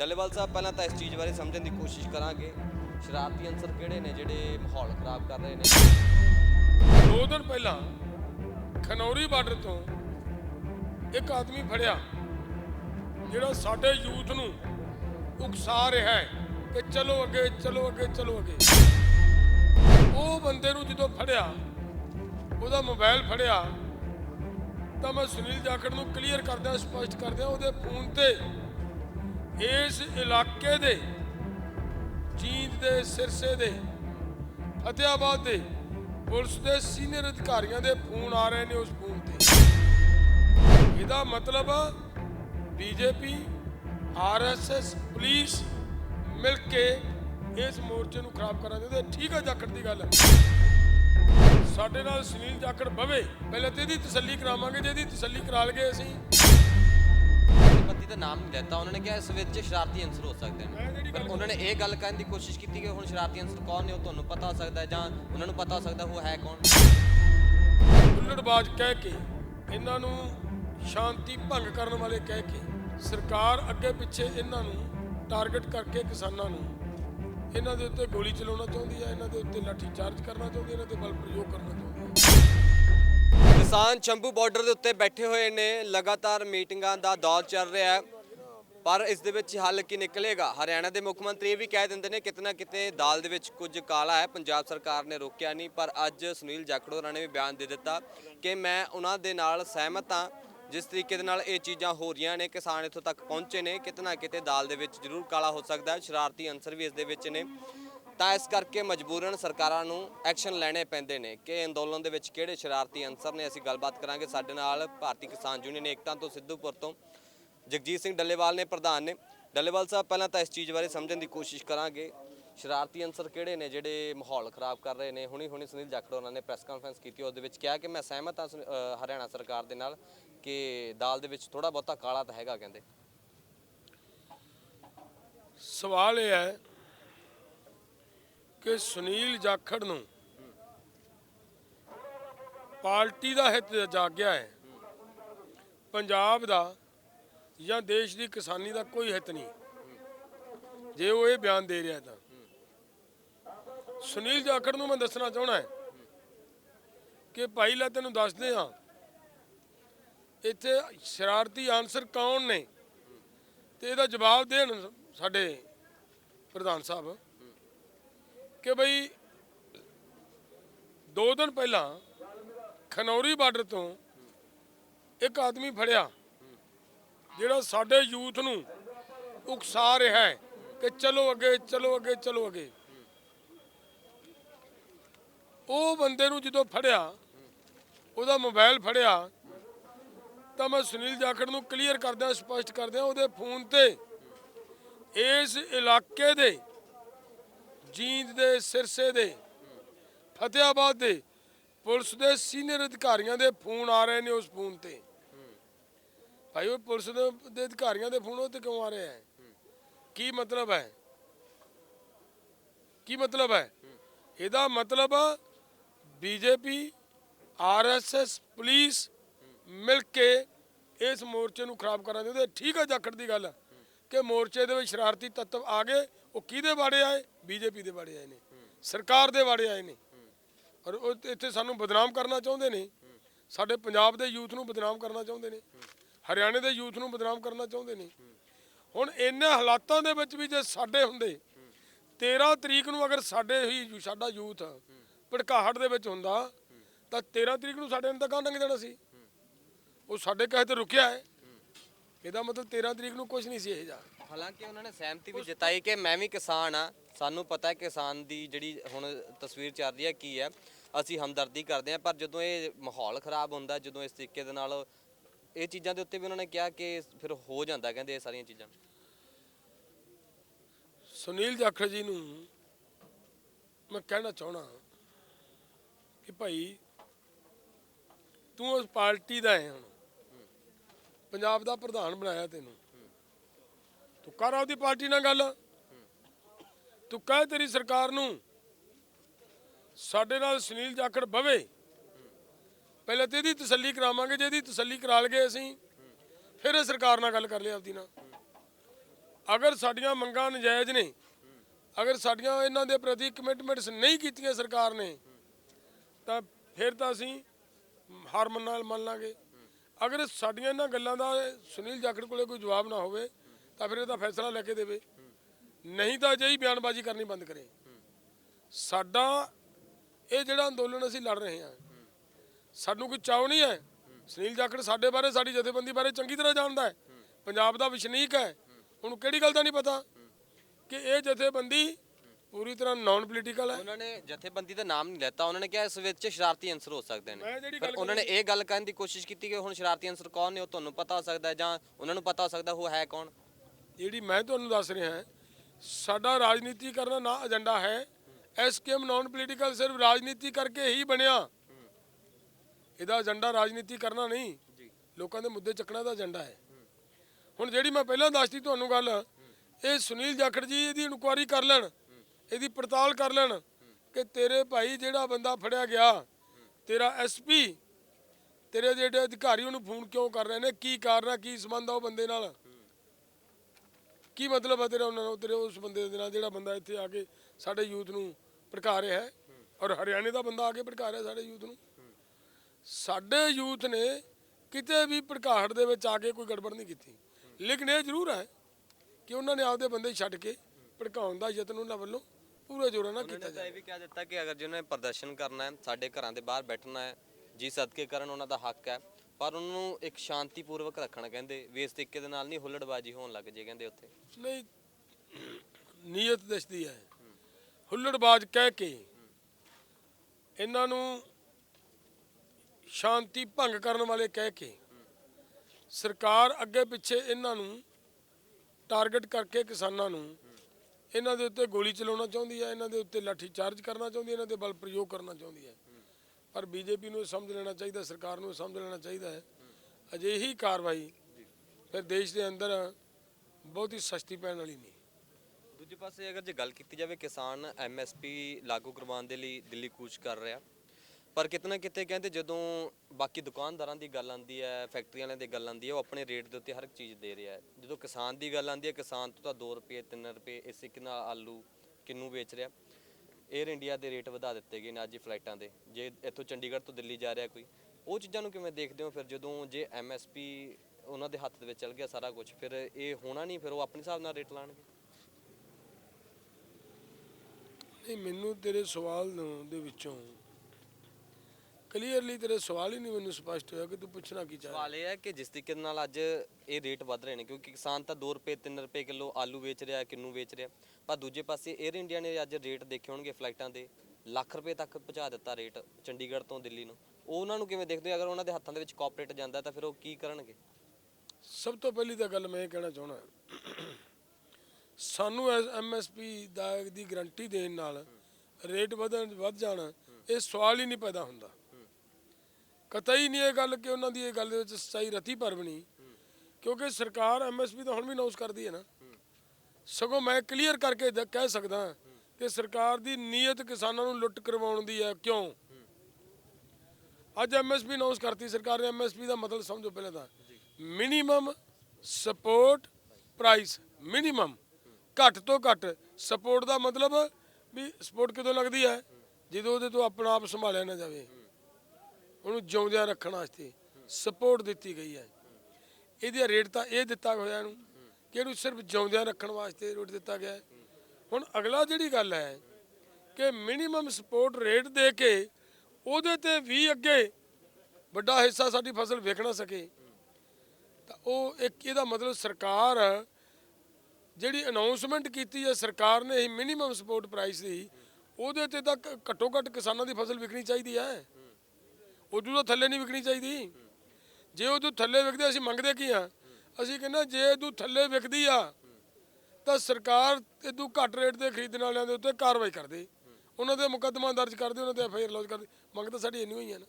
ਡੱਲੇਵਾਲ ਸਾਹਿਬ, ਪਹਿਲਾਂ ਤਾਂ ਇਸ ਚੀਜ਼ ਬਾਰੇ ਸਮਝਣ ਦੀ ਕੋਸ਼ਿਸ਼ ਕਰਾਂਗੇ। ਸ਼ਰਾਰਤੀ ਅੰਸਰ ਕਿਹੜੇ ਨੇ ਜਿਹੜੇ ਮਾਹੌਲ ਖਰਾਬ ਕਰ ਰਹੇ ਨੇ? ਦੋ ਦਿਨ ਪਹਿਲਾਂ ਖਨੌਰੀ ਬਾਰਡਰ ਤੋਂ ਇੱਕ ਆਦਮੀ ਫੜਿਆ, ਜਿਹੜਾ ਸਾਡੇ ਯੂਥ ਨੂੰ ਉਕਸਾ ਰਿਹਾ ਹੈ ਕਿ ਚਲੋ ਅੱਗੇ ਚਲੋ ਅੱਗੇ ਚਲੋ ਅੱਗੇ। ਉਹ ਬੰਦੇ ਨੂੰ ਜਦੋਂ ਫੜਿਆ, ਉਹਦਾ ਮੋਬਾਈਲ ਫੜਿਆ, ਤਾਂ ਮੈਂ ਸੁਨੀਲ ਜਾਖੜ ਨੂੰ ਕਲੀਅਰ ਕਰਦਿਆਂ, ਸਪਸ਼ਟ ਕਰਦਿਆਂ ਉਹਦੇ ਫੋਨ ਤੇ ਇਸ ਇਲਾਕੇ ਦੇ ਜੀਂਦ ਦੇ ਸਿਰਸੇ ਦੇ ਫਤਿਆਬਾਦ ਦੇ ਪੁਲਿਸ ਦੇ ਸੀਨੀਅਰ ਅਧਿਕਾਰੀਆਂ ਦੇ ਫੋਨ ਆ ਰਹੇ ਨੇ ਉਸ ਫੋਨ ਤੇ। ਇਹਦਾ ਮਤਲਬ ਬੀਜੇਪੀ ਆਰਐਸਐਸ, ਪੁਲਿਸ ਮਿਲ ਕੇ ਇਸ ਮੋਰਚੇ ਨੂੰ ਖਰਾਬ ਕਰਾਂ ਦੇ ਠੀਕ ਹੈ ਜਾਖੜ ਦੀ ਗੱਲ। ਸਾਡੇ ਨਾਲ ਸੁਨੀਲ ਜਾਖੜ ਬਵੇ, ਪਹਿਲਾਂ ਤੇ ਇਹਦੀ ਤਸੱਲੀ ਕਰਾਵਾਂਗੇ, ਜੇ ਇਹਦੀ ਤਸੱਲੀ ਕਰਾ ਲਗੇ ਅਸੀਂ। ਦਾ ਨਾਮ ਨਹੀਂ ਲੈਤਾ। ਉਹਨਾਂ ਨੇ ਕਿਹਾ ਇਸ ਵਿੱਚ ਸ਼ਰਾਰਤੀ ਅੰਸਰ ਹੋ ਸਕਦੇ ਨੇ। ਪਰ ਉਹਨਾਂ ਨੇ ਇਹ ਗੱਲ ਕਰਨ ਦੀ ਕੋਸ਼ਿਸ਼ ਕੀਤੀ ਕਿ ਹੁਣ ਸ਼ਰਾਰਤੀ ਅੰਸਰ ਕੌਣ ਨੇ ਉਹ ਤੁਹਾਨੂੰ ਪਤਾ ਹੋ ਸਕਦਾ ਜਾਂ ਉਹਨਾਂ ਨੂੰ ਪਤਾ ਹੋ ਸਕਦਾ ਉਹ ਹੈ ਕੌਣ। ਹੁੱਲੜਬਾਜ਼ ਕਹਿ ਕੇ ਇਹਨਾਂ ਨੂੰ ਸ਼ਾਂਤੀ ਭੰਗ ਕਰਨ ਵਾਲੇ ਕਹਿ ਕੇ ਸਰਕਾਰ ਅੱਗੇ ਪਿੱਛੇ ਇਹਨਾਂ ਨੂੰ ਟਾਰਗੇਟ ਕਰਕੇ ਕਿਸਾਨਾਂ ਨੂੰ ਇਹਨਾਂ ਦੇ ਉੱਤੇ ਗੋਲੀ ਚਲਾਉਣਾ ਚਾਹੁੰਦੀ ਹੈ ਇਹਨਾਂ ਦੇ ਉੱਤੇ ਲਾਠੀ ਚਾਰਜ ਕਰਨਾ ਚਾਹੁੰਦੀ ਹੈ ਇਹਨਾਂ ਤੇ ਬਲ ਪ੍ਰਯੋਗ ਕਰਨਾ ਚਾਹੁੰਦੀ ਹੈ। ਕਿਸਾਨ ਸ਼ੰਭੂ ਬਾਰਡਰ ਦੇ ਉੱਤੇ ਬੈਠੇ ਹੋਏ ਨੇ। ਲਗਾਤਾਰ ਮੀਟਿੰਗਾਂ ਦਾ ਦੌਰ ਚੱਲ ਰਿਹਾ ਹੈ। ਪਰ ਇਸ ਦੇ ਵਿੱਚ ਹੱਲ ਕੀ ਨਿਕਲੇਗਾ? ਹਰਿਆਣਾ ਦੇ ਮੁੱਖ ਮੰਤਰੀ ਇਹ ਵੀ ਕਹਿ ਦਿੰਦੇ ਨੇ ਕਿਤਨਾ ਕਿਤੇ ਦਾਲ ਦੇ ਵਿੱਚ ਕੁਝ ਕਾਲਾ ਹੈ। ਪੰਜਾਬ ਸਰਕਾਰ ਨੇ ਰੋਕਿਆ ਨਹੀਂ, ਪਰ ਅੱਜ ਸੁਨੀਲ ਜਾਖੜ ਹੋਰਾਂ ਨੇ ਵੀ ਬਿਆਨ ਦੇ ਦਿੱਤਾ ਕਿ ਮੈਂ ਉਹਨਾਂ ਦੇ ਨਾਲ ਸਹਿਮਤ ਹਾਂ। ਜਿਸ ਤਰੀਕੇ ਦੇ ਨਾਲ ਇਹ ਚੀਜ਼ਾਂ ਹੋ ਰਹੀਆਂ ਨੇ, ਕਿਸਾਨ ਇੱਥੋਂ ਤੱਕ ਪਹੁੰਚੇ ਨੇ ਕਿਤਨਾ ਕਿਤੇ ਦਾਲ ਦੇ ਵਿੱਚ ਜ਼ਰੂਰ ਕਾਲਾ ਹੋ ਸਕਦਾ ਹੈ। ਸ਼ਰਾਰਤੀ ਅੰਸਰ ਵੀ ਇਸ ਦੇ ਵਿੱਚ ਨੇ। ਤਾਂ ਇਸ ਕਰਕੇ ਮਜਬੂਰਨ ਸਰਕਾਰਾਂ ਨੂੰ ਐਕਸ਼ਨ ਲੈਣੇ ਪੈਂਦੇ ਨੇ ਕਿ ਅੰਦੋਲਨ ਦੇ ਵਿੱਚ ਕਿਹੜੇ ਸ਼ਰਾਰਤੀ ਅੰਸਰ ਨੇ, ਅਸੀਂ ਗੱਲਬਾਤ ਕਰਾਂਗੇ। ਸਾਡੇ ਨਾਲ ਭਾਰਤੀ ਕਿਸਾਨ ਯੂਨੀਅਨ ਏਕਤਾ ਤੋਂ ਸਿੱਧੂਪੁਰ ਤੋਂ ਜਗਜੀਤ ਸਿੰਘ ਡੱਲੇਵਾਲ ਨੇ ਪ੍ਰਧਾਨ ਨੇ। ਡੱਲੇਵਾਲ ਸਾਹਿਬ, ਪਹਿਲਾਂ ਤਾਂ ਇਸ ਚੀਜ਼ ਬਾਰੇ ਸਮਝਣ ਦੀ ਕੋਸ਼ਿਸ਼ ਕਰਾਂਗੇ। ਸ਼ਰਾਰਤੀ ਅੰਸਰ ਕਿਹੜੇ ਨੇ, ਜਿਹੜੇ ਮਾਹੌਲ ਖਰਾਬ ਕਰ ਰਹੇ ਨੇ? ਹੁਣੀ ਹੁਣੀ ਸੁਨੀਲ ਜਾਖੜ ਉਹਨਾਂ ਨੇ ਪ੍ਰੈਸ ਕਾਨਫਰੰਸ ਕੀਤੀ, ਉਹਦੇ ਵਿੱਚ ਕਿਹਾ ਕਿ ਮੈਂ ਸਹਿਮਤ ਹਾਂ ਸੁਨੀ- ਹਰਿਆਣਾ ਸਰਕਾਰ ਦੇ ਨਾਲ ਕਿ ਦਾਲ ਦੇ ਵਿੱਚ ਥੋੜਾ ਬਹੁਤਾ ਕਾਲਾ ਤਾਂ ਹੈਗਾ, ਕਹਿੰਦੇ। ਸਵਾਲ ਇਹ ਹੈ ਕਿ ਸੁਨੀਲ ਜਾਖੜ ਨੂੰ ਪਾਰਟੀ ਦਾ ਹਿੱਤ ਜਾਗਿਆ ਹੈ। ਪੰਜਾਬ ਦਾ ਜਾਂ ਦੇਸ਼ ਦੀ ਕਿਸਾਨੀ ਦਾ ਕੋਈ ਹਿੱਤ ਨਹੀਂ। ਜੇ ਉਹ ਇਹ ਬਿਆਨ ਦੇ ਰਿਹਾ ਤਾਂ। ਸੁਨੀਲ ਜਾਖੜ ਨੂੰ ਮੈਂ ਦੱਸਣਾ ਚਾਹਣਾ ਹੈ ਕਿ ਭਾਈ ਲੈ ਤੈਨੂੰ ਦੱਸਦੇ ਹਾਂ, ਇੱਥੇ ਸ਼ਰਾਰਤੀ ਆਨਸਰ ਕੌਣ ਨੇ? ਤੇ ਇਹਦਾ ਜਵਾਬ ਦੇਣ ਸਾਡੇ ਪ੍ਰਧਾਨ ਸਾਹਿਬ। ਕਿ ਬਈ ਦੋ ਦਿਨ ਪਹਿਲਾਂ ਖਨੌਰੀ ਬਾਰਡਰ ਤੋਂ ਇੱਕ ਆਦਮੀ ਫੜਿਆ, ਜਿਹੜਾ ਸਾਡੇ ਯੂਥ ਨੂੰ ਉਕਸਾ ਰਿਹਾ ਹੈ ਕਿ ਚਲੋ ਅੱਗੇ ਚਲੋ ਅੱਗੇ ਚਲੋ ਅੱਗੇ। ਉਹ ਬੰਦੇ ਨੂੰ ਜਦੋਂ ਫੜਿਆ, ਉਹਦਾ ਮੋਬਾਈਲ ਫੜਿਆ, ਤਾਂ ਮੈਂ ਸੁਨੀਲ ਜਾਖੜ ਨੂੰ ਕਲੀਅਰ ਕਰਦਿਆਂ, ਸਪਸ਼ਟ ਕਰਦਿਆਂ ਉਹਦੇ ਫੋਨ ਤੇ ਇਸ ਇਲਾਕੇ ਦੇ ਜੀਂਦ ਦੇ ਸਿਰਸੇ ਦੇ, ਫਤਿਆਬਾਦ ਦੇ ਪੁਲਿਸ ਦੇ ਸੀਨੀਅਰ ਅਧਿਕਾਰੀਆਂ ਦੇ ਫੋਨ ਆ ਰਹੇ ਨੇ ਉਸ ਫੋਨ ਤੇ। ਭਾਈ, ਉਹ ਪੁਲਿਸ ਦੇ ਅਧਿਕਾਰੀਆਂ ਦੇ ਫੋਨ ਉਹ ਤੇ ਕਿਉਂ ਆ ਰਹੇ ਹੈ ਕੀ ਮਤਲਬ ਹੈ ਕੀ ਮਤਲਬ ਹੈ ਇਹਦਾ ਮਤਲਬ ਬੀਜੇਪੀ, ਆਰਐਸਐਸ, ਪੁਲਿਸ ਮਿਲ ਕੇ ਇਸ ਮੋਰਚੇ ਨੂੰ ਖਰਾਬ ਕਰਾਂ ਦੇ ਠੀਕ ਹੈ ਜਾਖੜ ਦੀ ਗੱਲ ਕਿ ਮੋਰਚੇ ਦੇ ਵਿੱਚ ਸ਼ਰਾਰਤੀ ਤੱਤਵ ਆ ਗਏ। ਉਹ ਕਿਹਦੇ ਬਾੜੇ ਆਏ? ਬੀਜੇਪੀ ਦੇ ਬਾੜੇ ਆਏ ਨੇ। ਸਰਕਾਰ ਦੇ ਬਾੜੇ ਆਏ ਨੇ। ਔਰ ਉਹ ਇੱਥੇ ਸਾਨੂੰ ਬਦਨਾਮ ਕਰਨਾ ਚਾਹੁੰਦੇ ਨੇ। ਸਾਡੇ ਪੰਜਾਬ ਦੇ ਯੂਥ ਨੂੰ ਬਦਨਾਮ ਕਰਨਾ ਚਾਹੁੰਦੇ ਨੇ। ਹਰਿਆਣੇ ਦੇ ਯੂਥ ਨੂੰ ਬਦਨਾਮ ਕਰਨਾ ਚਾਹੁੰਦੇ ਨੇ। ਹੁਣ ਇਹਨਾਂ ਹਾਲਾਤਾਂ ਦੇ ਵਿੱਚ ਵੀ ਜੇ ਸਾਡੇ ਹੁੰਦੇ 13 ਤਰੀਕ ਨੂੰ ਅਗਰ ਸਾਡੇ ਹੀ ਸਾਡਾ ਯੂਥ ਭੜਕਾਹਟ ਦੇ ਵਿੱਚ ਹੁੰਦਾ, ਤਾਂ 13 ਤਰੀਕ ਨੂੰ ਸਾਡੇ ਅੰਦਰ ਗਾਂ ਲੰਘ ਜਾਣਾ ਸੀ? ਉਹ ਸਾਡੇ ਕਹੇ ਤੇ ਰੁਕਿਆ ਹੈ। ਇਹਦਾ ਮਤਲਬ 13 ਤਰੀਕ ਨੂੰ ਕੁਝ ਨਹੀਂ ਸੀ ਇਹ ਜਾ ਹਾਲਾਂਕਿ ਉਹਨਾਂ ਨੇ ਸਹਿਮਤੀ ਵੀ ਜਤਾਈ ਕਿ ਮੈਂ ਵੀ ਕਿਸਾਨ ਆ ਸਾਨੂੰ ਪਤਾ ਹੈ ਕਿਸਾਨ ਦੀ ਜਿਹੜੀ ਹੁਣ ਤਸਵੀਰ ਚੱਲ ਰਹੀ ਹੈ, ਕੀ ਹੈ। ਅਸੀਂ ਹਮਦਰਦੀ ਕਰਦੇ ਹਾਂ, ਪਰ ਜਦੋਂ ਇਹ ਮਾਹੌਲ ਖਰਾਬ ਹੁੰਦਾ, ਜਦੋਂ ਇਸ ਤਰੀਕੇ ਦੇ ਨਾਲ ਇਹ ਚੀਜ਼ਾਂ ਦੇ ਉੱਤੇ ਵੀ ਉਹਨਾਂ ਨੇ ਕਿਹਾ ਕਿ ਫਿਰ ਹੋ ਜਾਂਦਾ, ਕਹਿੰਦੇ ਇਹ ਸਾਰੀਆਂ ਚੀਜ਼ਾਂ। ਸੁਨੀਲ ਜਾਖੜ ਜੀ ਨੂੰ ਮੈਂ ਕਹਿਣਾ ਚਾਹਣਾ ਕਿ ਭਾਈ, ਤੂੰ ਉਸ ਪਾਰਟੀ ਦਾ ਹੈ ਹੁਣ। ਪੰਜਾਬ ਦਾ ਪ੍ਰਧਾਨ ਬਣਾਇਆ ਤੈਨੂੰ। ਤੂੰ ਕਰ ਆਪਦੀ ਪਾਰਟੀ ਨਾਲ ਗੱਲ। ਤੂੰ ਕਹਿ ਤੇਰੀ ਸਰਕਾਰ ਨੂੰ, ਸਾਡੇ ਨਾਲ ਸੁਨੀਲ ਜਾਖੜ ਬਵੇ। ਪਹਿਲਾਂ ਤੇ ਇਹਦੀ ਤਸੱਲੀ ਕਰਾਵਾਂਗੇ, ਜੇ ਇਹਦੀ ਤਸੱਲੀ ਕਰਾ ਲਗੇ ਅਸੀਂ, ਫਿਰ ਇਹ ਸਰਕਾਰ ਨਾਲ ਗੱਲ ਕਰ ਲਿਆ ਆਪਦੀ ਨਾਲ। ਅਗਰ ਸਾਡੀਆਂ ਮੰਗਾਂ ਨਜਾਇਜ਼ ਨੇ, ਅਗਰ ਸਾਡੀਆਂ ਇਹਨਾਂ ਦੇ ਪ੍ਰਤੀ ਕਮਿਟਮੈਂਟਸ ਨਹੀਂ ਕੀਤੀਆਂ ਸਰਕਾਰ ਨੇ, ਤਾਂ ਫਿਰ ਤਾਂ ਅਸੀਂ ਹਾਰ ਨਾਲ ਮੰਨ ਲਾਂਗੇ। ਅਗਰ ਸਾਡੀਆਂ ਇਹਨਾਂ ਗੱਲਾਂ ਦਾ ਸੁਨੀਲ ਜਾਖੜ ਕੋਲੇ ਕੋਈ ਜਵਾਬ ਨਾ ਹੋਵੇ ਤਾਂ ਫਿਰ ਇਹਦਾ ਫੈਸਲਾ ਲੈ ਕੇ ਦੇਵੇ। ਨਹੀਂ ਤਾਂ ਅਜਿਹੀ ਬਿਆਨਬਾਜ਼ੀ ਕਰਨੀ ਬੰਦ ਕਰੇ। ਸਾਡਾ ਇਹ ਜਿਹੜਾ ਅੰਦੋਲਨ ਅਸੀਂ ਲੜ ਰਹੇ ਹਾਂ ਸਾਨੂੰ ਕੋਈ ਚਾਅ ਨਹੀਂ ਹੈ। ਸੁਨੀਲ ਜਾਖੜ ਸਾਡੇ ਬਾਰੇ ਸਾਡੀ ਜਥੇਬੰਦੀ ਬਾਰੇ ਚੰਗੀ ਤਰ੍ਹਾਂ ਜਾਣਦਾ ਹੈ। ਪੰਜਾਬ ਦਾ ਵਸਨੀਕ ਹੈ। ਉਹਨੂੰ ਕਿਹੜੀ ਗੱਲ ਦਾ ਨਹੀਂ ਪਤਾ ਕਿ ਇਹ ਜਥੇਬੰਦੀ ਪੂਰੀ ਤਰ੍ਹਾਂ ਨਾਨ ਪੋਲੀਟੀਕਲ ਹੈ। ਉਹਨਾਂ ਨੇ ਜਥੇਬੰਦੀ ਦਾ ਨਾਮ ਨਹੀਂ ਲੈਤਾ। ਉਹਨਾਂ ਨੇ ਕਿਹਾ ਇਸ ਵਿੱਚ ਸ਼ਰਾਰਤੀ ਅੰਸਰ ਹੋ ਸਕਦੇ ਨੇ। ਪਰ ਉਹਨਾਂ ਨੇ ਇਹ ਗੱਲ ਕਰਨ ਦੀ ਕੋਸ਼ਿਸ਼ ਕੀਤੀ ਕਿ ਹੁਣ ਸ਼ਰਾਰਤੀ ਅੰਸਰ ਕੌਣ ਨੇ ਉਹ ਤੁਹਾਨੂੰ ਪਤਾ ਹੋ ਸਕਦਾ ਜਾਂ ਉਹਨਾਂ ਨੂੰ ਪਤਾ ਹੋ ਸਕਦਾ ਉਹ ਹੈ ਕੌਣ। ਜਿਹੜੀ ਮੈਂ ਤੁਹਾਨੂੰ ਦੱਸ ਰਿਹਾ ਹਾਂ ਸਾਡਾ ਰਾਜਨੀਤੀ ਕਰਨਾ ਨਾ ਏਜੰਡਾ ਹੈ। ਐਸਕੇਐਮ ਨਾਨ ਪੋਲੀਟੀਕਲ ਸਿਰਫ ਰਾਜਨੀਤੀ ਕਰਕੇ ਹੀ ਬਣਿਆ। ਇਹਦਾ ਏਜੰਡਾ ਰਾਜਨੀਤੀ ਕਰਨਾ ਨਹੀਂ। ਲੋਕਾਂ ਦੇ ਮੁੱਦੇ ਚੱਕਣਾ ਦਾ ਏਜੰਡਾ ਹੈ। ਹੁਣ ਜਿਹੜੀ ਮੈਂ ਪਹਿਲਾਂ ਦੱਸਤੀ ਤੁਹਾਨੂੰ ਗੱਲ ਇਹ ਸੁਨੀਲ ਜਾਖੜ ਜੀ ਇਹਦੀ ਇਨਕੁਆਰੀ ਕਰ ਲੈਣ ਇਹਦੀ ਪੜਤਾਲ ਕਰ ਲੈਣ ਕਿ ਤੇਰੇ ਭਾਈ ਜਿਹੜਾ ਬੰਦਾ ਫੜਿਆ ਗਿਆ ਤੇਰਾ ਐਸਪੀ ਤੇਰੇ ਜਿਹੜੇ ਅਧਿਕਾਰੀ ਉਹਨੂੰ ਫੋਨ ਕਿਉਂ ਕਰ ਰਹੇ ਨੇ ਕੀ ਕਾਰਨ ਹੈ ਕੀ ਸੰਬੰਧ ਆ ਉਹ ਬੰਦੇ ਨਾਲ? ਕੀ ਮਤਲਬ ਹੈ ਤੇਰਾ ਉਹਨਾਂ ਨਾਲ ਤੇਰੇ ਉਸ ਬੰਦੇ ਦੇ ਨਾਲ ਜਿਹੜਾ ਬੰਦਾ ਇੱਥੇ ਆ ਕੇ ਸਾਡੇ ਯੂਥ ਨੂੰ ਭੜਕਾ ਰਿਹਾ ਹੈ ਔਰ ਹਰਿਆਣੇ ਦਾ ਬੰਦਾ ਆ ਕੇ ਭੜਕਾ ਰਿਹਾ ਸਾਡੇ ਯੂਥ ਨੂੰ। ਸਾਡੇ ਯੂਥ ਨੇ ਕਿਤੇ ਵੀ ਭੜਕਾਹਟ ਦੇ ਵਿੱਚ ਆ ਕੇ ਕੋਈ ਗੜਬੜ ਨਹੀਂ ਕੀਤੀ। ਲੇਕਿਨ ਇਹ ਜ਼ਰੂਰ ਹੈ ਕਿ ਉਹਨਾਂ ਨੇ ਆਪਦੇ ਬੰਦੇ ਛੱਡ ਕੇ ਭੜਕਾਉਣ ਦਾ ਯਤਨ ਉਹਨਾਂ ਵੱਲੋਂ ਪੂਰੇ ਜੋਰਾਂ ਨਾਲ ਕੀਤਾ ਇਹ ਵੀ ਕਹਿ ਦਿੱਤਾ ਕਿ ਅਗਰ ਜਿਹਨੇ ਪ੍ਰਦਰਸ਼ਨ ਕਰਨਾ ਹੈ ਸਾਡੇ ਘਰਾਂ ਦੇ ਬਾਹਰ ਬੈਠਣਾ ਹੈ ਜੀ ਸਦਕੇ ਕਰਨ ਉਹਨਾਂ ਦਾ ਹੱਕ ਹੈ। ਪਰ ਉਹਨਾਂ ਨੂੰ ਇੱਕ ਸ਼ਾਂਤੀਪੂਰਵਕ ਰੱਖਣਾ ਕਹਿੰਦੇ, ਵੀ ਇਸ ਤਰੀਕੇ ਦੇ ਨਾਲ ਨਹੀਂ ਹੁੱਲੜਬਾਜੀ ਹੋਣ ਲੱਗ ਜੇ ਕਹਿੰਦੇ ਉੱਥੇ। ਨਹੀਂ, ਨੀਅਤ ਦਿਸਦੀ ਹੈ। ਹੁੱਲੜਬਾਜ਼ ਕਹਿ ਕੇ ਇਹਨਾਂ ਨੂੰ ਸ਼ਾਂਤੀ ਭੰਗ ਕਰਨ ਵਾਲੇ ਕਹਿ ਕੇ ਸਰਕਾਰ ਅੱਗੇ ਪਿੱਛੇ ਇਹਨਾਂ ਨੂੰ ਟਾਰਗੇਟ ਕਰਕੇ ਕਿਸਾਨਾਂ ਨੂੰ ਇਹਨਾਂ ਦੇ ਉੱਤੇ ਗੋਲੀ ਚਲਾਉਣਾ ਚਾਹੁੰਦੀ ਹੈ, ਇਹਨਾਂ ਦੇ ਉੱਤੇ ਲਾਠੀ ਚਾਰਜ ਕਰਨਾ ਚਾਹੁੰਦੀ ਹੈ, ਇਹਨਾਂ ਦੇ ਬਲ ਪ੍ਰਯੋਗ ਕਰਨਾ ਚਾਹੁੰਦੀ ਹੈ। ਪਰ ਬੀਜੇਪੀ ਨੂੰ ਸਮਝ ਲੈਣਾ ਚਾਹੀਦਾ, ਸਰਕਾਰ ਨੂੰ ਸਮਝ ਲੈਣਾ ਚਾਹੀਦਾ ਹੈ। ਅਜਿਹੀ ਕਾਰਵਾਈ ਫਿਰ ਦੇਸ਼ ਦੇ ਅੰਦਰ ਬਹੁਤੀ ਸਸਤੀ ਪੈਣ ਵਾਲੀ ਨਹੀਂ। ਦੂਜੇ ਪਾਸੇ ਅਗਰ ਜੇ ਗੱਲ ਕੀਤੀ ਜਾਵੇ, ਕਿਸਾਨ ਐਮਐਸਪੀ ਲਾਗੂ ਕਰਵਾਉਣ ਦੇ ਲਈ ਦਿੱਲੀ ਕੂਚ ਕਰ ਰਿਹਾ। ਪਰ ਕਿਤਨਾ ਕਿਤੇ ਕਹਿੰਦੇ ਜਦੋਂ ਬਾਕੀ ਦੁਕਾਨਦਾਰਾਂ ਦੀ ਗੱਲ ਆਉਂਦੀ ਹੈ, ਫੈਕਟਰੀਆਂ ਵਾਲਿਆਂ ਦੀ ਗੱਲ ਆਉਂਦੀ ਹੈ, ਉਹ ਆਪਣੇ ਰੇਟ ਦੇ ਉੱਤੇ ਹਰ ਇੱਕ ਚੀਜ਼ ਦੇ ਰਿਹਾ ਹੈ। ਜਦੋਂ ਕਿਸਾਨ ਦੀ ਗੱਲ ਆਉਂਦੀ ਹੈ, ਕਿਸਾਨ ਤੋਂ ਤਾਂ 2 ਰੁਪਏ 3 ਰੁਪਏ ਇਸੇ ਕਿੰਨਾ ਆਲੂ ਕਿੰਨੂੰ ਵੇਚ ਰਿਹਾ। 에ਅਰ ਇੰਡੀਆ ਦੇ ਰੇਟ ਵਧਾ ਦਿੱਤੇ ਗਏ ਨੇ ਅੱਜ ਹੀ ਫਲਾਈਟਾਂ ਦੇ। ਜੇ ਇੱਥੋਂ ਚੰਡੀਗੜ੍ਹ ਤੋਂ ਦਿੱਲੀ ਜਾ ਰਿਹਾ ਕੋਈ ਉਹ ਚੀਜ਼ਾਂ ਨੂੰ ਕਿਵੇਂ ਦੇਖਦੇ ਹੋ ਫਿਰ ਜਦੋਂ ਜੇ ਐਮਐਸਪੀ ਉਹਨਾਂ ਦੇ ਹੱਥ ਦੇ ਵਿੱਚ ਚਲ ਗਿਆ ਸਾਰਾ ਕੁਝ ਫਿਰ ਇਹ ਹੋਣਾ ਨਹੀਂ ਫਿਰ ਉਹ ਆਪਣੇ ਹਿਸਾਬ ਨਾਲ ਰੇਟ ਲਾਣਗੇ? ਨਹੀਂ ਮੈਨੂੰ ਤੇਰੇ ਸਵਾਲ ਦੇ ਵਿੱਚੋਂ ਕਲੀਅਰਲੀ ਤੇਰੇ ਸਵਾਲ ਹੀ ਨਹੀਂ ਮੈਨੂੰ ਸਪਸ਼ਟ ਹੋਇਆ ਕਿ ਤੂੰ ਪੁੱਛਣਾ ਕੀ ਚਾਹ ਰਿਹਾ ਸਵਾਲ ਇਹ ਹੈ ਕਿ ਜਿਸ ਤਰੀਕੇ ਨਾਲ ਅੱਜ ਇਹ ਰੇਟ ਵੱਧ ਰਹੇ ਨੇ ਕਿਉਂਕਿ ਕਿਸਾਨ ਤਾਂ 2 ਰੁਪਏ 3 ਰੁਪਏ ਕਿਲੋ ਆਲੂ ਵੇਚ ਰਿਹਾ ਕਿੰਨੂ ਵੇਚ ਰਿਹਾ। ਪਰ ਦੂਜੇ ਪਾਸੇ 에ਅਰ ਇੰਡੀਆ ਨੇ ਅੱਜ ਰੇਟ ਦੇਖੇ ਹੋਣਗੇ ਫਲਾਈਟਾਂ ਦੇ, ਲੱਖ ਰੁਪਏ ਤੱਕ ਪਹੁੰਚਾ ਦਿੱਤਾ ਰੇਟ ਚੰਡੀਗੜ੍ਹ ਤੋਂ ਦਿੱਲੀ ਨੂੰ। ਉਹ ਉਹਨਾਂ ਨੂੰ ਕਿਵੇਂ ਦੇਖਦੇ ਹੋ? ਅਗਰ ਉਹਨਾਂ ਦੇ ਹੱਥਾਂ ਦੇ ਵਿੱਚ ਕਾਰਪੋਰੇਟ ਜਾਂਦਾ ਤਾਂ ਫਿਰ ਉਹ ਕੀ ਕਰਨਗੇ? ਸਭ ਤੋਂ ਪਹਿਲੀ ਤਾਂ ਗੱਲ ਮੈਂ ਇਹ ਕਹਿਣਾ ਚਾਹਣਾ ਸਾਨੂੰ ਐਮਐਸਪੀ ਦਾ ਦੀ ਗਰੰਟੀ ਦੇਣ ਨਾਲ ਰੇਟ ਵਧਣ, ਵੱਧ ਜਾਣਾ, ਇਹ ਸਵਾਲ ਹੀ ਨਹੀਂ ਪੈਦਾ ਹੁੰਦਾ। ਕਤਈ ਨਹੀਂ ਇਹ ਗੱਲ ਕਿ ਉਹਨਾਂ ਦੀ ਇਹ ਗੱਲ ਦੇ ਵਿੱਚ ਸੱਚਾਈ ਰਤੀ ਭਰਵਣੀ ਕਿਉਂਕਿ ਸਰਕਾਰ ਐਮਐਸਪੀ ਤਾਂ ਹੁਣ ਵੀ ਅਨਾਉਂਸ ਕਰਦੀ ਹੈ ਨਾ। ਸਗੋਂ ਮੈਂ ਕਲੀਅਰ ਕਰਕੇ ਦ- ਕਹਿ ਸਕਦਾ ਕਿ ਸਰਕਾਰ ਦੀ ਨੀਅਤ ਕਿਸਾਨਾਂ ਨੂੰ ਲੁੱਟ ਕਰਵਾਉਣ ਦੀ ਹੈ। ਕਿਉਂ? ਅੱਜ ਐਮਐਸਪੀ ਅਨਾਉਂਸ ਕਰਤੀ ਸਰਕਾਰ ਨੇ। ਐਮਐਸਪੀ ਦਾ ਮਤਲਬ ਸਮਝੋ ਪਹਿਲਾਂ ਤਾਂ। ਮਿਨੀਮਮ ਸਪੋਰਟ ਪ੍ਰਾਈਸ ਮਿਨੀਮਮ ਘੱਟ ਤੋਂ ਘੱਟ ਸਪੋਰਟ ਦਾ ਮਤਲਬ ਵੀ ਸਪੋਰਟ ਕਿਦੋਂ ਲੱਗਦੀ ਹੈ? ਜਦੋਂ ਉਹਦੇ ਤੋਂ ਆਪਣਾ ਆਪ ਸੰਭਾਲਿਆ ਨਾ ਜਾਵੇ। ਉਹਨੂੰ ਜਿਉਂਦਿਆਂ ਰੱਖਣ ਵਾਸਤੇ ਸਪੋਰਟ ਦਿੱਤੀ ਗਈ ਹੈ। ਇਹਦਾ ਰੇਟ ਤਾਂ ਇਹ ਦਿੱਤਾ ਹੋਇਆ ਇਹਨੂੰ। ਕਿ ਇਹਨੂੰ ਸਿਰਫ ਜਿਉਂਦਿਆਂ ਰੱਖਣ ਵਾਸਤੇ ਰੇਟ ਦਿੱਤਾ ਗਿਆ ਹੈ। ਹੁਣ ਅਗਲਾ ਜਿਹੜੀ ਗੱਲ ਹੈ ਕਿ ਮਿਨੀਮਮ ਸਪੋਰਟ ਰੇਟ ਦੇ ਕੇ ਉਹਦੇ ਤੇ ਵੀ ਅੱਗੇ ਵੱਡਾ ਹਿੱਸਾ ਸਾਡੀ ਫਸਲ ਨਾ ਸਕੇ। ਤਾਂ ਉਹ ਇੱਕ ਇਹਦਾ ਮਤਲਬ ਸਰਕਾਰ ਜਿਹੜੀ ਅਨਾਉਂਸਮੈਂਟ ਕੀਤੀ ਹੈ ਸਰਕਾਰ ਨੇ ਹੀ ਮਿਨੀਮਮ ਸਪੋਰਟ ਪ੍ਰਾਈਸ ਦੀ ਉਹਦੇ ਤੇ ਤਾਂ ਘੱਟੋ ਘੱਟ ਕਿਸਾਨਾਂ ਦੀ ਫਸਲ ਵਿਕਣੀ ਚਾਹੀਦੀ ਹੈ। ਉਦੋਂ ਤੋਂ ਥੱਲੇ ਨਹੀਂ ਵਿਕਣੀ ਚਾਹੀਦੀ। ਜੇ ਉਦੋਂ ਥੱਲੇ ਵਿਕਦੇ ਅਸੀਂ ਮੰਗਦੇ ਕੀ ਆ ਅਸੀਂ ਕਹਿੰਦੇ ਜੇ ਉਦੋਂ ਥੱਲੇ ਵਿਕਦੀ ਆ, ਤਾਂ ਸਰਕਾਰ ਇਦੋਂ ਘੱਟ ਰੇਟ ਤੇ ਖਰੀਦਣ ਵਾਲਿਆਂ ਦੇ ਉੱਤੇ ਕਾਰਵਾਈ ਕਰਦੇ ਉਹਨਾਂ ਦੇ ਮੁਕੱਦਮਾ ਦਰਜ ਕਰਦੇ ਉਹਨਾਂ ਤੇ ਐਫ ਆਈ ਆਰ ਲੌਜ ਕਰਦੇ ਮੰਗ ਤਾਂ ਸਾਡੀ ਇੰਨੀ ਹੋਈ ਹੈ ਨਾ।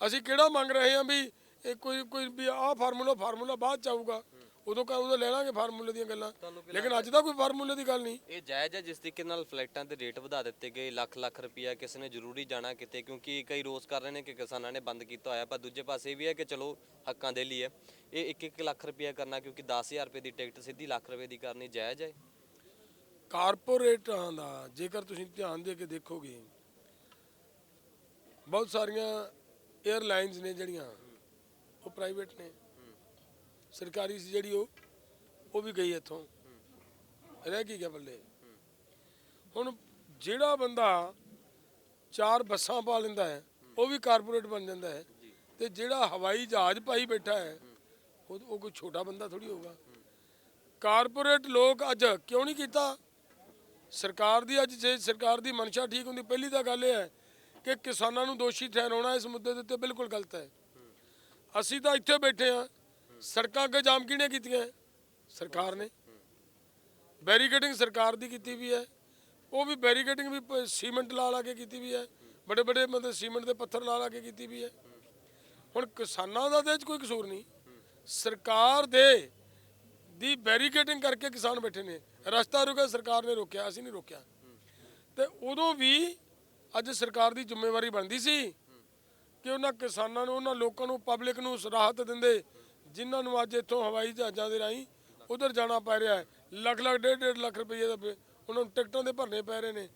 ਅਸੀਂ ਕਿਹੜਾ ਮੰਗ ਰਹੇ ਹਾਂ ਵੀ ਇਹ ਕੋਈ ਕੋਈ ਵੀ ਆਹ ਫਾਰਮੂਲਾ ਫਾਰਮੂਲਾ ਬਾਅਦ ਚ ਆਊਗਾ। ਉਦੋਂ ਕਾ ਉਦੋਂ ਲੈ ਲਾਂਗੇ ਫਾਰਮੂਲੇ ਦੀਆਂ ਗੱਲਾਂ। ਲੇਕਿਨ ਅੱਜ ਤਾਂ ਕੋਈ ਫਾਰਮੂਲੇ ਦੀ ਗੱਲ ਨਹੀਂ। ਇਹ ਜਾਇਜ਼ ਹੈ ਜਿਸ ਤਰੀਕੇ ਨਾਲ ਫਲਾਈਟਾਂ ਦੇ ਰੇਟ ਵਧਾ ਦਿੱਤੇ ਗਏ ਲੱਖ ਲੱਖ ਰੁਪਇਆ ਕਿਸੇ ਨੇ ਜ਼ਰੂਰੀ ਜਾਣਾ ਕਿਤੇ ਕਿਉਂਕਿ ਕਈ ਰੋਸ ਕਰ ਰਹੇ ਨੇ ਕਿ ਕਿਸਾਨਾਂ ਨੇ ਬੰਦ ਕੀਤਾ ਹੋਇਆ। ਪਰ ਦੂਜੇ ਪਾਸੇ ਇਹ ਵੀ ਹੈ ਕਿ ਚਲੋ ਹੱਕਾਂ ਦੇ ਲਈ ਹੈ। ਇਹ 1-1 ਲੱਖ ਰੁਪਇਆ ਕਰਨਾ ਕਿਉਂਕਿ 10000 ਰੁਪਏ ਦੀ ਟਿਕਟ ਸਿੱਧੀ ਲੱਖ ਰੁਪਏ ਦੀ ਕਰਨੀ ਜਾਇਜ਼ ਹੈ। ਕਾਰਪੋਰੇਟਾਂ ਦਾ ਜੇਕਰ ਤੁਸੀਂ ਧਿਆਨ ਦੇ ਕੇ ਦੇਖੋਗੇ ਬਹੁਤ ਸਾਰੀਆਂ 에ਅਰਲਾਈਨਸ ਨੇ ਜਿਹੜੀਆਂ ਉਹ ਪ੍ਰਾਈਵੇਟ ਨੇ। ਸਰਕਾਰੀ ਸੀ ਜਿਹੜੀ ਉਹ ਉਹ ਵੀ ਗਈ ਇੱਥੋਂ। ਰਹਿ ਕੀ ਗਿਆ ਬੱਲੇ। ਹੁਣ ਜਿਹੜਾ ਬੰਦਾ ਚਾਰ ਬੱਸਾਂ ਪਾ ਲੈਂਦਾ ਹੈ ਉਹ ਵੀ ਕਾਰਪੋਰੇਟ ਬਣ ਜਾਂਦਾ ਹੈ। ਤੇ ਜਿਹੜਾ ਹਵਾਈ ਜਹਾਜ਼ ਪਾਈ ਬੈਠਾ ਹੈ ਉਹ ਉਹ ਕੋਈ ਛੋਟਾ ਬੰਦਾ ਥੋੜੀ ਹੋਊਗਾ। ਕਾਰਪੋਰੇਟ ਲੋਕ ਅੱਜ ਕਿਉਂ ਨਹੀਂ ਕੀਤਾ? ਸਰਕਾਰ ਦੀ ਅੱਜ ਜੇ ਸਰਕਾਰ ਦੀ ਮਨਸ਼ਾ ਠੀਕ ਹੁੰਦੀ ਪਹਿਲੀ ਤਾਂ ਗੱਲ ਇਹ ਹੈ ਕਿ ਕਿਸਾਨਾਂ ਨੂੰ ਦੋਸ਼ੀ ਠਹਿਰਾਉਣਾ ਇਸ ਮੁੱਦੇ ਦੇ ਉੱਤੇ ਬਿਲਕੁਲ ਗਲਤ ਹੈ। ਅਸੀਂ ਤਾਂ ਇੱਥੇ ਬੈਠੇ ਆ ਸੜਕਾਂ ਅੱਗੇ ਜਾਮ ਕਿਹਨੇ ਕੀਤੀਆਂ? ਸਰਕਾਰ ਨੇ। ਬੈਰੀਕੇਡਿੰਗ ਸਰਕਾਰ ਦੀ ਕੀਤੀ ਵੀ ਹੈ। ਉਹ ਵੀ ਬੈਰੀਕੇਡਿੰਗ ਵੀ ਪ- ਸੀਮੈਂਟ ਲਾ ਲਾ ਕੇ ਕੀਤੀ ਵੀ ਹੈ। ਬੜੇ ਬੜੇ ਮਤਲਬ ਸੀਮੈਂਟ ਦੇ ਪੱਥਰ ਲਾ ਲਾ ਕੇ ਕੀਤੀ ਵੀ ਹੈ। ਹੁਣ ਕਿਸਾਨਾਂ ਦਾ ਤੇ ਇਹ 'ਚ ਕੋਈ ਕਸੂਰ ਨਹੀਂ। ਸਰਕਾਰ ਦੇ, ਦੀ ਬੈਰੀਕੇਡਿੰਗ ਕਰਕੇ ਕਿਸਾਨ ਬੈਠੇ ਨੇ। ਰਸਤਾ ਰੁਕਿਆ, ਸਰਕਾਰ ਨੇ ਰੋਕਿਆ, ਅਸੀਂ ਨਹੀਂ ਰੋਕਿਆ। ਤੇ ਉਦੋਂ ਵੀ ਅੱਜ ਸਰਕਾਰ ਦੀ ਜ਼ਿੰਮੇਵਾਰੀ ਬਣਦੀ ਸੀ ਕਿ ਉਹਨਾਂ ਕਿਸਾਨਾਂ ਨੂੰ, ਉਹਨਾਂ ਲੋਕਾਂ ਨੂੰ ਪਬਲਿਕ ਨੂੰ ਰਾਹਤ ਦਿੰਦੇ। ਜਿਨ੍ਹਾਂ ਨੂੰ ਅੱਜ ਇੱਥੋਂ ਹਵਾਈ ਜਹਾਜ਼ਾਂ ਦੇ ਰਾਹੀਂ ਉਧਰ ਜਾਣਾ ਪੈ ਰਿਹਾ ਹੈ, ਲੱਖ ਲੱਖ, ਡੇਢ ਡੇਢ ਲੱਖ ਰੁਪਏ ਦਾ ਉਹਨਾਂ ਨੂੰ ਟਿਕਟਾਂ ਦੇ ਭਰਨੇ ਪੈ ਰਹੇ ਨੇ।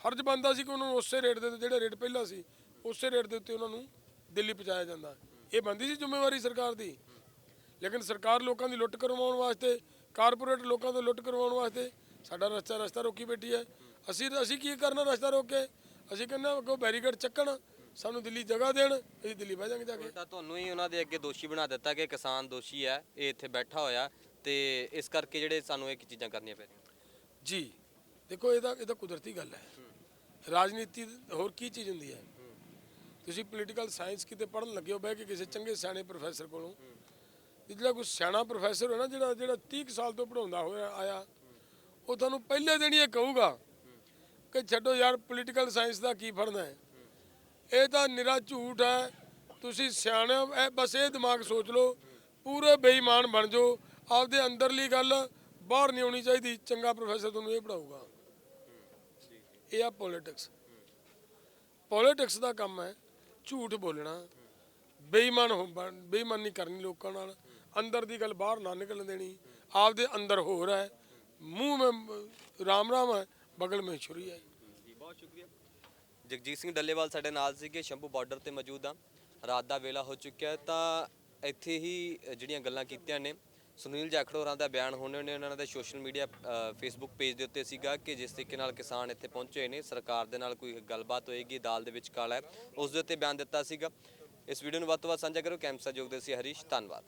ਫਰਜ਼ ਬਣਦਾ ਸੀ ਕਿ ਉਹਨਾਂ ਨੂੰ ਉਸੇ ਰੇਟ ਦੇ ਉੱਤੇ, ਜਿਹੜਾ ਰੇਟ ਪਹਿਲਾਂ ਸੀ, ਉਸੇ ਰੇਟ ਦੇ ਉੱਤੇ ਉਹਨਾਂ ਨੂੰ ਦਿੱਲੀ ਪਹੁੰਚਾਇਆ ਜਾਂਦਾ ਇਹ ਬੰਦੀ ਸੀ ਜ਼ਿੰਮੇਵਾਰੀ ਸਰਕਾਰ ਦੀ? ਲੇਕਿਨ ਸਰਕਾਰ ਲੋਕਾਂ ਦੀ ਲੁੱਟ ਕਰਵਾਉਣ ਵਾਸਤੇ, ਕਾਰਪੋਰੇਟ ਲੋਕਾਂ ਤੋਂ ਲੁੱਟ ਕਰਵਾਉਣ ਵਾਸਤੇ ਸਾਡਾ ਰਸਤਾ ਰਸਤਾ ਰੋਕੀ ਬੈਠੀ ਹੈ। ਅਸੀਂ ਅਸੀਂ ਕੀ ਕਰਨਾ ਰਸਤਾ ਰੋਕ ਕੇ? ਅਸੀਂ ਕਹਿੰਦੇ ਹਾਂ ਅੱਗੋਂ ਬੈਰੀਕੇਡ ਚੱਕਣ। ਸਾਨੂੰ ਦਿੱਲੀ ਜਗ੍ਹਾ ਦੇਣ ਅਸੀਂ ਦਿੱਲੀ ਬਹਿ ਜਾਾਂਗੇ ਜਾ ਕੇ। ਤਾਂ ਤੁਹਾਨੂੰ ਹੀ ਉਹਨਾਂ ਦੇ ਅੱਗੇ ਦੋਸ਼ੀ ਬਣਾ ਦਿੱਤਾ ਕਿ ਕਿਸਾਨ ਦੋਸ਼ੀ ਹੈ ਇਹ ਇੱਥੇ ਬੈਠਾ ਹੋਇਆ ਤੇ ਇਸ ਕਰਕੇ ਜਿਹੜੇ ਸਾਨੂੰ ਇਹ ਚੀਜ਼ਾਂ ਕਰਨੀਆਂ ਪੈ ਰਹੀਆਂ। ਜੀ ਦੇਖੋ ਇਹਦਾ ਇਹਦਾ ਕੁਦਰਤੀ ਗੱਲ ਹੈ। ਰਾਜਨੀਤੀ ਹੋਰ ਕੀ ਚੀਜ਼ ਹੁੰਦੀ ਹੈ? ਤੁਸੀਂ ਪੋਲੀਟੀਕਲ ਸਾਇੰਸ ਕਿਤੇ ਪੜ੍ਹਨ ਲੱਗੇ ਹੋ ਬਹਿ ਕੇ ਕਿਸੇ ਚੰਗੇ ਸਿਆਣੇ ਪ੍ਰੋਫੈਸਰ ਕੋਲੋਂ। ਤੇ ਜਿਹੜਾ ਕੋਈ ਸਿਆਣਾ ਪ੍ਰੋਫੈਸਰ ਹੈ ਨਾ ਜਿਹੜਾ ਜਿਹੜਾ 30 ਕੁ ਸਾਲ ਤੋਂ ਪੜਾਉਂਦਾ ਹੋਇਆ ਆਇਆ ਉਹ ਤੁਹਾਨੂੰ ਪਹਿਲੇ ਦਿਨ ਹੀ ਇਹ ਕਹੂਗਾ ਕਿ ਛੱਡੋ ਯਾਰ ਪੋਲੀਟੀਕਲ ਸਾਇੰਸ ਦਾ ਕੀ ਫੜਨਾ ਹੈ? ਇਹ ਤਾਂ ਨਿਰਾ ਝੂਠ ਹੈ। ਤੁਸੀਂ ਸਿਆਣੇ ਹੋ, ਇਹ ਬਸ ਇਹ ਦਿਮਾਗ ਸੋਚ ਲਓ ਪੂਰੇ ਬੇਈਮਾਨ ਬਣ ਜਾਓ। ਆਪਦੇ ਅੰਦਰਲੀ ਗੱਲ ਬਾਹਰ ਨਹੀਂ ਆਉਣੀ ਚਾਹੀਦੀ। ਚੰਗਾ ਪ੍ਰੋਫੈਸਰ ਤੁਹਾਨੂੰ ਇਹ ਪੜਾਊਗਾ ਇਹ ਆ ਪੋਲਿਟਿਕਸ ਪੋਲਿਟਿਕਸ ਦਾ ਕੰਮ ਹੈ ਝੂਠ ਬੋਲਣਾ। ਬੇਈਮਾਨ ਹੋ ਬਣ- ਬੇਈਮਾਨੀ ਕਰਨੀ ਲੋਕਾਂ ਨਾਲ। ਅੰਦਰ ਦੀ ਗੱਲ ਬਾਹਰ ਨਾ ਨਿਕਲਣ ਦੇਣੀ। ਆਪਦੇ ਅੰਦਰ ਹੋਰ ਹੈ। ਮੂੰਹ में ਰਾਮ ਰਾਮ ਹੈ ਬਗਲ में ਛੁਰੀ ਹੈ। ਜੀ ਬਹੁਤ ਸ਼ੁਕਰੀਆ। ਜਗਜੀਤ ਸਿੰਘ ਡੱਲੇਵਾਲ ਸਾਡੇ ਨਾਲ ਸੀਗੇ, ਸ਼ੰਭੂ ਬਾਰਡਰ ਤੇ ਮੌਜੂਦ ਆ। ਰਾਤ ਦਾ ਵੇਲਾ ਹੋ ਚੁੱਕਿਆ ਤਾਂ ਇੱਥੇ ਹੀ ਜਿਹੜੀਆਂ ਗੱਲਾਂ ਕੀਤੀਆਂ ਨੇ, ਸੁਨੀਲ ਜਾਖੜ ਹੋਰਾਂ ਦਾ ਬਿਆਨ ਹੋਣੇ ਨੇ, ਉਹਨਾਂ ਦੇ ਸੋਸ਼ਲ ਮੀਡੀਆ ਫੇਸਬੁੱਕ ਪੇਜ ਦੇ ਉੱਤੇ ਸੀਗਾ ਕਿ ਜਿਸ ਤਰੀਕੇ ਨਾਲ ਕਿਸਾਨ ਇੱਥੇ ਪਹੁੰਚੇ ਹੋਏ ਨੇ, ਸਰਕਾਰ ਦੇ ਨਾਲ ਕੋਈ ਗੱਲਬਾਤ ਹੋਏਗੀ, ਦਾਲ ਦੇ ਵਿੱਚ ਕਾਲਾ ਹੈ, ਉਸ ਦੇ ਉੱਤੇ ਬਿਆਨ ਦਿੱਤਾ ਸੀਗਾ। ਇਸ ਵੀਡੀਓ ਨੂੰ ਵੱਧ ਤੋਂ ਵੱਧ ਸਾਂਝਾ ਕਰੋ ਕੈਂਪ ਸਹਿਯੋਗ ਦੇ ਸੀ ਹਰੀਸ਼, ਧੰਨਵਾਦ।